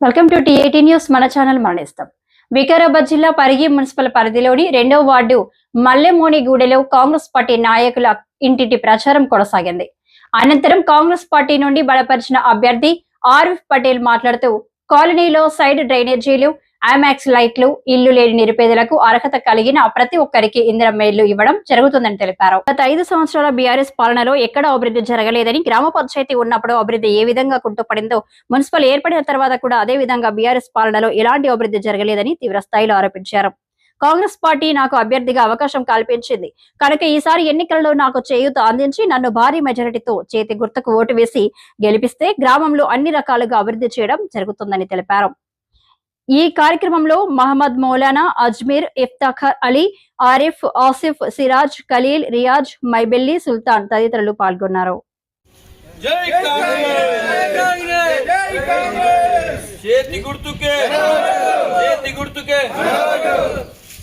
Welcome to TAT news మన channel మరణిస్తాం. వికారాబాద్ జిల్లా పరిగి మున్సిపల్ పరిధిలోని రెండవ వార్డు మల్లెమోనిగూడెలో కాంగ్రెస్ పార్టీ నాయకుల ఇంటింటి ప్రచారం కొనసాగింది. అనంతరం కాంగ్రెస్ పార్టీ నుండి బలపరిచిన అభ్యర్థి ఆర్ఫ్ పటేల్ మాట్లాడుతూ కాలనీలో సైడ్ డ్రైనేజీలు ఐమాక్స్ లైట్లు ఇల్లు లేని నిరుపేదలకు అర్హత కలిగిన ప్రతి ఒక్కరికి ఇందిరమ్మ మేళ్ళు ఇవ్వడం జరుగుతుందని తెలిపారు. గత ఐదు సంవత్సరాల బీఆర్ఎస్ పాలనలో ఎక్కడ అభివృద్ధి జరగలేదని గ్రామ పంచాయతీ ఉన్నప్పుడు అభివృద్ధి ఏ విధంగా కుంటుపడిందో మున్సిపల్ ఏర్పడిన తర్వాత కూడా అదే విధంగా బీఆర్ఎస్ పాలనలో ఎలాంటి అభివృద్ధి జరగలేదని తీవ్ర స్థాయిలో ఆరోపించారు. కాంగ్రెస్ పార్టీ నాకు అభ్యర్థిగా అవకాశం కల్పించింది. కనుక ఈసారి ఎన్నికల్లో నాకు చేయూత అందించి నన్ను భారీ మెజారిటీతో చేతి గుర్తుకు ఓటు వేసి గెలిపిస్తే గ్రామంలో అన్ని రకాలుగా అభివృద్ధి చేయడం జరుగుతుందని తెలిపారు. ఈ కార్యక్రమంలో మహమ్మద్ మౌలానా అజ్మీర్ ఇఫ్తాఖర్ అలీ ఆరిఫ్ ఆసిఫ్ సిరాజ్ ఖలీల్ రియాజ్ మైబెల్లి సుల్తాన్ తదితరులు పాల్గొన్నారు. జై కాంగ్రెస్! జై కాంగ్రెస్ చేతి గుర్తుకే! చేతి గుర్తుకే!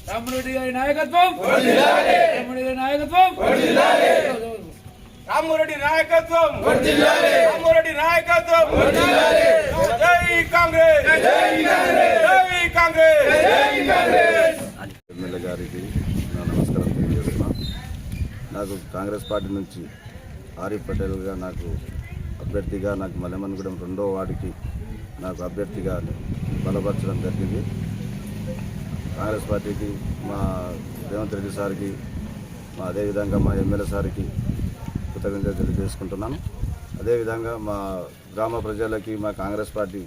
రామరెడ్డి గారి నాయకత్వం! రామరెడ్డి గారి నాయకత్వం! రామరెడ్డి నాయకత్వం. రామరెడ్డి నాయకత్వం. జై కాంగ్రెస్. జై కాంగ్రెస్. ఎమ్మెల్యే గారికి నా నమస్కారం తెలియజేస్తున్నా. నాకు కాంగ్రెస్ పార్టీ నుంచి ఆరిఫ్ పటేల్గా నాకు అభ్యర్థిగా నాకు మల్లెమన్గూడెం రెండో వార్డుకి నాకు అభ్యర్థిగా బలపరచడం జరిగింది. కాంగ్రెస్ పార్టీకి మా రేవంత్ రెడ్డి సార్కి మా అదేవిధంగా మా ఎమ్మెల్యే సార్కి కృతజ్ఞతలు తెలియజేసుకుంటున్నాను అదేవిధంగా మా గ్రామ ప్రజలకి మా కాంగ్రెస్ పార్టీ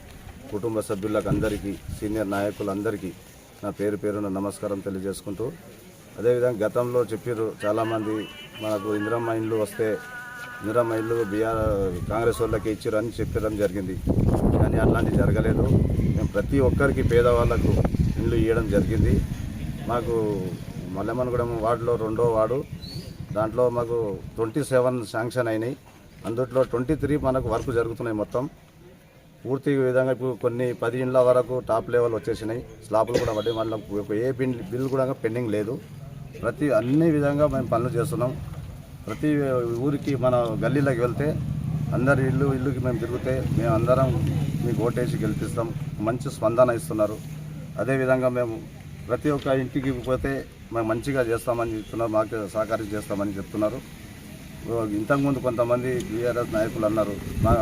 కుటుంబ సభ్యులకు అందరికీ సీనియర్ నాయకులందరికీ నా పేరు పేరున నమస్కారం తెలియజేసుకుంటూ అదేవిధంగా గతంలో చెప్పారు చాలామంది మనకు ఇందిరమ్మ ఇండ్లు వస్తే ఇందిరమ్మ ఇల్లు బీఆర్ కాంగ్రెస్ వాళ్ళకి ఇచ్చారు అని చెప్పడం జరిగింది. కానీ అట్లాంటివి జరగలేదు. మేము ప్రతి ఒక్కరికి పేదవాళ్ళకు ఇండ్లు ఇవ్వడం జరిగింది. మాకు మల్లెమనగూడెం వార్డులో రెండో వార్డు దాంట్లో మాకు ట్వంటీ సెవెన్ శాంక్షన్ అయినాయి. అందుట్లో ట్వంటీ త్రీ మనకు వర్క్ జరుగుతున్నాయి మొత్తం. పూర్తి విధంగా ఇప్పుడు కొన్ని పది ఇండ్ల వరకు టాప్ లెవెల్ వచ్చేసినాయి. స్లాబ్లు కూడా పడ్డాయి. మళ్ళీ ఏ బిల్ బిల్ కూడా పెండింగ్ లేదు. ప్రతి అన్ని విధంగా మేము పనులు చేస్తున్నాం. ప్రతి ఊరికి మన గల్లీలోకి వెళ్తే అందరి ఇల్లు ఇల్లుకి మేము తిరిగితే మేము అందరం మీకు ఓటేసి గెలిపిస్తాం. మంచి స్పందన ఇస్తున్నారు. అదేవిధంగా మేము ప్రతి ఒక్క ఇంటికి పోతే మేము మంచిగా చేస్తామని చెప్తున్నారు మాకు సహకారం చేస్తామని చెప్తున్నారు. ఇంతకుముందు కొంతమంది బీఆర్ఎస్ నాయకులు అన్నారు మా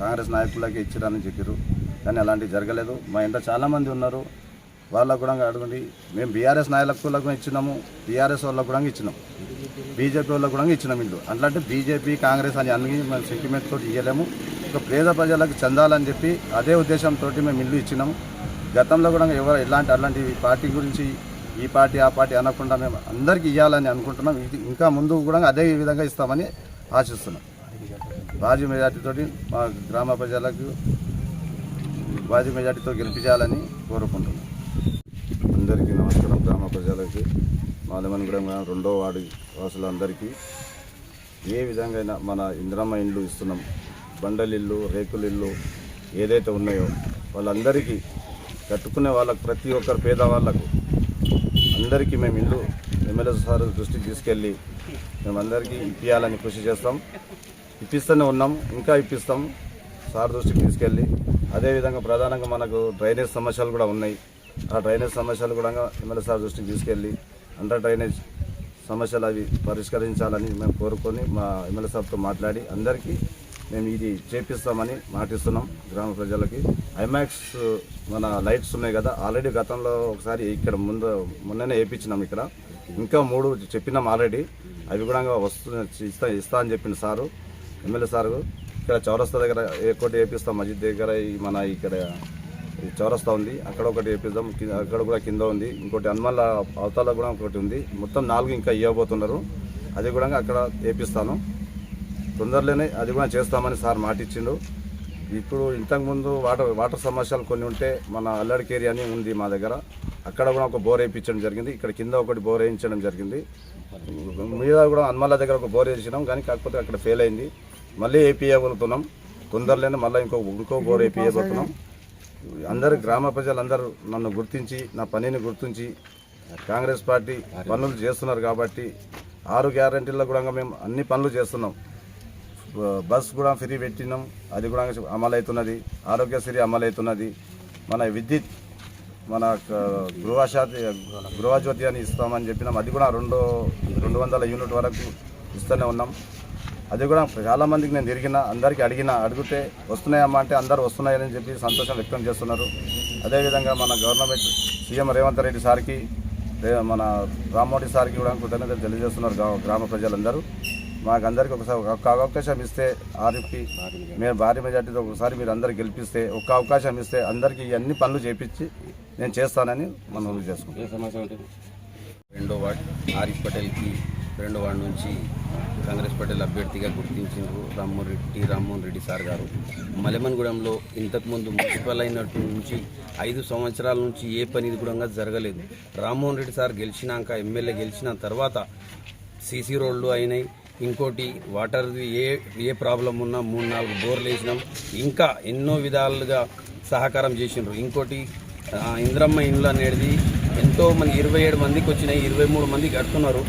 కాంగ్రెస్ నాయకులకి ఇచ్చిరని చెప్పారు కానీ అలాంటివి జరగలేదు. మా ఇంట్లో చాలామంది ఉన్నారు వాళ్ళకు కూడా అడగండి. మేము బీఆర్ఎస్ నాయకులకు ఇచ్చినాము బీఆర్ఎస్ వాళ్ళకు కూడా ఇచ్చినాం బీజేపీ వాళ్ళకు కూడా ఇచ్చినాం ఇల్లు అట్లాంటి బీజేపీ కాంగ్రెస్ అని అన్ని మేము సెంటిమెంట్ తోటి ఇవ్వలేము ఒక పేద ప్రజలకు చెందాలని చెప్పి అదే ఉద్దేశంతో మేము ఇల్లు ఇచ్చినాము. గతంలో కూడా ఎవరు ఎలాంటి అలాంటి పార్టీ గురించి ఈ పార్టీ ఆ పార్టీ అనకుండా మేము అందరికీ ఇవ్వాలని అనుకుంటున్నాం. ఇది ఇంకా ముందు కూడా అదే విధంగా ఇస్తామని ఆశిస్తున్నాం. భారీ మెజార్టీతో మా గ్రామ ప్రజలకు భారీ మెజార్టీతో గెలిపించాలని కోరుకుంటున్నాం. అందరికీ నమస్కారం. గ్రామ ప్రజలకి మాలమనగూడెం గ్రామం రెండో వార్డు వాసులందరికీ ఏ విధంగా అయినా మన ఇంద్రమ్మ ఇండ్లు ఇస్తున్నాం. బండలిల్లు రేకులిల్లు ఏదైతే ఉన్నాయో వాళ్ళందరికీ కట్టుకునే వాళ్ళకు ప్రతి ఒక్కరు పేదవాళ్ళకు అందరికీ మేము ఇల్లు ఎమ్మెల్యే సార్ దృష్టికి తీసుకెళ్ళి మేమందరికీ ఇప్పించాలని కృషి చేస్తాం. ఇప్పిస్తూనే ఉన్నాం ఇంకా ఇప్పిస్తాం. సార్ దృష్టికి తీసుకెళ్ళి అదేవిధంగా ప్రధానంగా మనకు డ్రైనేజ్ సమస్యలు కూడా ఉన్నాయి. ఆ డ్రైనేజ్ సమస్యలు కూడా ఎమ్మెల్యే సార్ దృష్టికి తీసుకెళ్ళి అండర్ డ్రైనేజ్ సమస్యలు అవి పరిష్కరించాలని మేము కోరుకొని మా ఎమ్మెల్యే సార్తో మాట్లాడి అందరికీ మేము ఇది చేపిస్తామని మాటిస్తున్నాం గ్రామ ప్రజలకి. ఐమాక్స్ మన లైట్స్ ఉన్నాయి కదా ఆల్రెడీ గతంలో ఒకసారి ఇక్కడ ముందు మొన్ననే వేయించినాం ఇక్కడ. ఇంకా మూడు చెప్పినాం ఆల్రెడీ అవి కూడా వస్తు ఇస్తా ఇస్తా అని చెప్పిన సారు ఎమ్మెల్యే సారు. ఇక్కడ చౌరస్తా దగ్గర ఒకటి వేపిస్తాం మస్జిద్ దగ్గర మన ఇక్కడ చౌరస్తా ఉంది. అక్కడ ఒకటి వేపిస్తాం అక్కడ కూడా కింద ఉంది. ఇంకోటి హనుమల్ల అవతల కూడా ఒకటి ఉంది. మొత్తం నాలుగు ఇంకా ఇవ్వబోతున్నారు. అది కూడా అక్కడ వేపిస్తాను. తొందరలోనే అది కూడా చేస్తామని సార్ మాట ఇచ్చిండు ఇప్పుడు ఇంతకుముందు వాటర్ వాటర్ సమస్యలు కొన్ని ఉంటే మన అల్లడికి ఏరియా అని ఉంది మా దగ్గర. అక్కడ కూడా ఒక బోర్ వేయించడం జరిగింది. ఇక్కడ కింద ఒకటి బోర్ వేయించడం జరిగింది. మీద కూడా హనుమల్ల దగ్గర ఒక బోర్ వేయించినాం కానీ కాకపోతే అక్కడ ఫెయిల్ అయింది. మళ్ళీ వేపియగలుగుతున్నాం తొందరలోనే మళ్ళీ ఇంకో ఇంకో బోర్ వేపియబోతున్నాం. అందరు గ్రామ ప్రజలందరూ నన్ను గుర్తించి నా పనిని గుర్తించి కాంగ్రెస్ పార్టీ పనులు చేస్తున్నారు కాబట్టి ఆరు గ్యారంటీల్లో కూడా మేము అన్ని పనులు చేస్తున్నాం. బస్ కూడా ఫ్రీ పెట్టినాం. అది కూడా అమలవుతున్నది. ఆరోగ్యశ్రీ అమలు అవుతున్నది మన విద్యుత్ మన గృహశాతి గృహజ్యోతి అని ఇస్తామని చెప్పినాం. అది కూడా రెండు రెండు వందల యూనిట్ వరకు ఇస్తూనే ఉన్నాం. అది కూడా చాలామందికి నేను తిరిగిన అందరికీ అడిగిన అడిగితే వస్తున్నాయమ్మా అంటే అందరూ వస్తున్నాయని చెప్పి సంతోషం వ్యక్తం చేస్తున్నారు. అదేవిధంగా మన గవర్నమెంట్ సీఎం రేవంత్ రెడ్డి సార్కి మన రామ్మోహన్ సార్కి కూడా కృతజ్ఞతలు తెలియజేస్తున్నారు గ్రామ ప్రజలందరూ. మాకు అందరికీ ఒకసారి ఒక అవకాశం ఇస్తే ఆర్ఎఫ్కి మేము భారీ మెజార్టీతో ఒకసారి మీరు అందరు గెలిపిస్తే ఒక్క అవకాశం ఇస్తే అందరికీ ఇవన్నీ అన్ని పనులు చేపించి నేను చేస్తానని మనం చేసుకుంటాం. రెండో వార్డ్ ఆరిఫ్ పటేల్కి రెండో వార్డు నుంచి కాంగ్రెస్ పటేల్ అభ్యర్థిగా గుర్తించారు రామ్మోహన్ రెడ్డి రామ్మోహన్ రెడ్డి సార్ గారు. మలెమన్గూడెంలో ఇంతకుముందు మున్సిపల్ అయినట్టు నుంచి ఐదు సంవత్సరాల నుంచి ఏ పని కూడా జరగలేదు. రామ్మోహన్ రెడ్డి సార్ గెలిచినాక ఎమ్మెల్యే గెలిచిన తర్వాత సీసీ రోడ్లు అయినాయి ఇంకోటి వాటర్ది ఏ ఏ ప్రాబ్లం ఉన్నా మూడు నాలుగు బోర్లు వేసినాం. ఇంకా ఎన్నో విధాలుగా సహకారం చేసిండ్రు. ఇంకోటి ఇంద్రమ్మ ఇండ్లు అనేది ఎంతో మంది ఇరవై ఏడు మందికి వచ్చినాయి ఇరవై మూడు మంది కడుతున్నారు.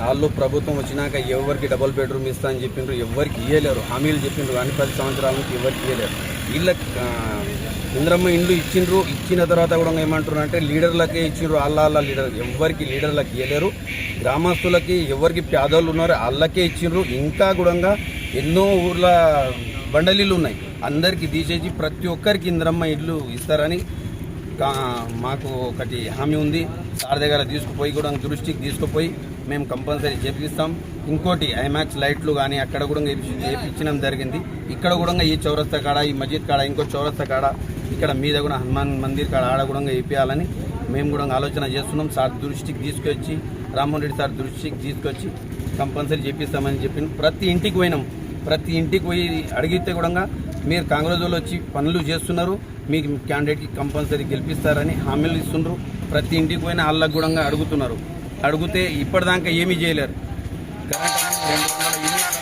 వాళ్ళు ప్రభుత్వం వచ్చినాక ఎవరికి డబుల్ బెడ్రూమ్ ఇస్తా అని చెప్పిండ్రు ఎవరికి ఇవ్వలేరు హామీలు చెప్పిండ్రు కానీ పది సంవత్సరాల నుంచి ఎవరికి ఇవ్వలేరు వీళ్ళ ఇంద్రమ్మ ఇండ్లు ఇచ్చిండ్రు. ఇచ్చిన తర్వాత కూడా ఏమంటారు అంటే లీడర్లకే ఇచ్చిండ్రు. వాళ్ళ వాళ్ళ లీడర్ ఎవరికి లీడర్లకు ఇవ్వలేరు గ్రామస్తులకి ఎవరికి పేదోళ్ళు ఉన్నారో వాళ్ళకే ఇచ్చిండ్రు. ఇంకా కూడా ఎన్నో ఊర్ల బండలీలు ఉన్నాయి. అందరికీ తీసేసి ప్రతి ఒక్కరికి ఇంద్రమ్మ ఇల్లు ఇస్తారని మాకు ఒకటి హామీ ఉంది. సార్ దగ్గర తీసుకుపోయి కూడా దృష్టికి తీసుకుపోయి మేము కంపల్సరీ చేపిస్తాం. ఇంకోటి ఐమాక్స్ లైట్లు కానీ అక్కడ కూడా చేపించడం జరిగింది. ఇక్కడ కూడా ఈ చౌరస్తా కాడ ఈ మస్జిద్ కాడ ఇంకో చౌరస్తా కాడ ఇక్కడ మీద కూడా హనుమాన్ మందిర్ కాడ ఆడ కూడా వేపియాలని మేము కూడా ఆలోచన చేస్తున్నాం. సార్ దృష్టికి తీసుకొచ్చి రామ్మోహన్ రెడ్డి సార్ దృష్టికి తీసుకొచ్చి కంపల్సరీ చేపిస్తామని చెప్పి ప్రతి ఇంటికి పోయినాం. ప్రతి ఇంటికి పోయి అడిగితే కూడా మీరు కాంగ్రెస్ వాళ్ళు వచ్చి పనులు చేస్తున్నారు. మీకు క్యాండిడేట్కి కంపల్సరీ గెలిపిస్తారని హామీలు ఇస్తున్నారు. ప్రతి ఇంటికి పోయిన వాళ్ళకు కూడా అడుగుతున్నారు. అడిగితే ఇప్పటిదాకా ఏమీ చేయలేరు. కరెంట్ అనేది రెండు వందల యూనిట్ల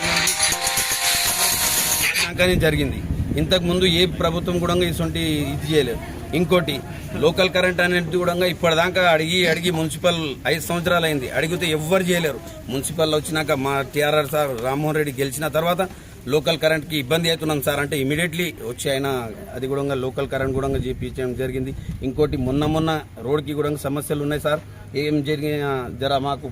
నుండి జరిగింది. ఇంతకు ముందు ఏ ప్రభుత్వం కూడా ఇటువంటి ఇది చేయలేదు. ఇంకోటి లోకల్ కరెంట్ అనేది కూడా ఇప్పటిదాకా అడిగి అడిగి మున్సిపల్ ఐదు సంవత్సరాలు అయింది. అడిగితే ఎవ్వరు చేయలేరు. మున్సిపల్ వచ్చినాక మా టీఆర్ఆర్ సార్ రామ్మోహన్ రెడ్డి గెలిచిన తర్వాత లోకల్ కరెంట్కి ఇబ్బంది అవుతున్నాం సార్ అంటే ఇమీడియట్లీ వచ్చి ఆయన అది కూడా లోకల్ కరెంట్ కూడా చేపించడం జరిగింది. ఇంకోటి మొన్న మొన్న రోడ్కి కూడా సమస్యలు ఉన్నాయి సార్. ఏం జరిగిన జర మాకు